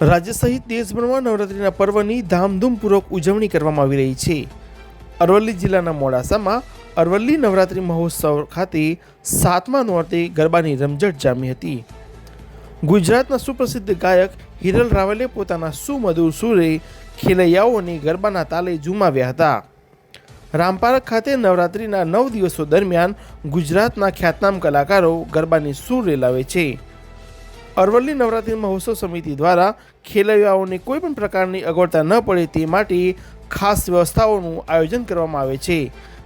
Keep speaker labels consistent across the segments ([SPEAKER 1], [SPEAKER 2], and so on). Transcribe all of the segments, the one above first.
[SPEAKER 1] રાજ્ય સહિત દેશભરમાં નવરાત્રિના પર્વની ધામધૂમપૂર્વક ઉજવણી કરવામાં આવી રહી છે. અરવલ્લી જિલ્લાના મોડાસામાં અરવલ્લી નવરાત્રિ મહોત્સવ ખાતે સાતમા નોરતે ગરબાની રમઝટ જામી હતી. ગુજરાતના સુપ્રસિદ્ધ ગાયક હિરલ રાવલે પોતાના સુમધુર સુરે ખેલૈયાઓને ગરબાના તાલે ઝુમાવ્યા હતા. રામપારક ખાતે નવરાત્રિના નવ દિવસો દરમિયાન ગુજરાતના ખ્યાતનામ કલાકારો ગરબાની સૂર રેલાવે છે. અરવલ્લી નવરાત્રિ મહોત્સવ સમિતિ દ્વારા ખેલૈયાઓને કોઈ પણ પ્રકારની અગવડતા ન પડે તે માટે ખાસ વ્યવસ્થાઓનું આયોજન કરવામાં આવે છે.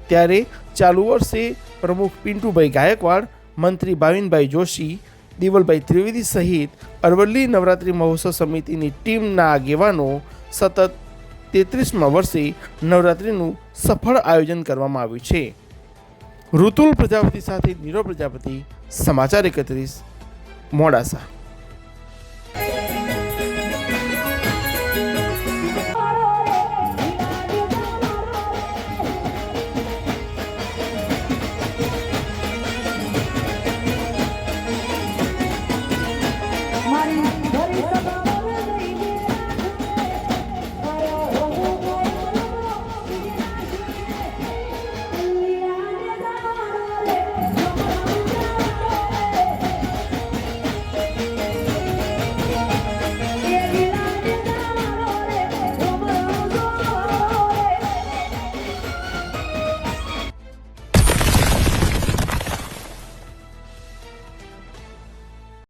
[SPEAKER 1] ત્યારે ચાલુ વર્ષે પ્રમુખ પિન્ટુભાઈ ગાયકવાડ, મંત્રી ભાવિનભાઈ જોશી, દિવલભાઈ ત્રિવેદી સહિત અરવલ્લી નવરાત્રિ મહોત્સવ સમિતિની ટીમના આગેવાનો સતત તેત્રીસમાં વર્ષે નવરાત્રિનું સફળ આયોજન કરવામાં આવ્યું છે. ઋતુલ પ્રજાપતિ સાથે નીરવ પ્રજાપતિ, સમાચાર એકત્રીસ, મોડાસા. Hare Krishna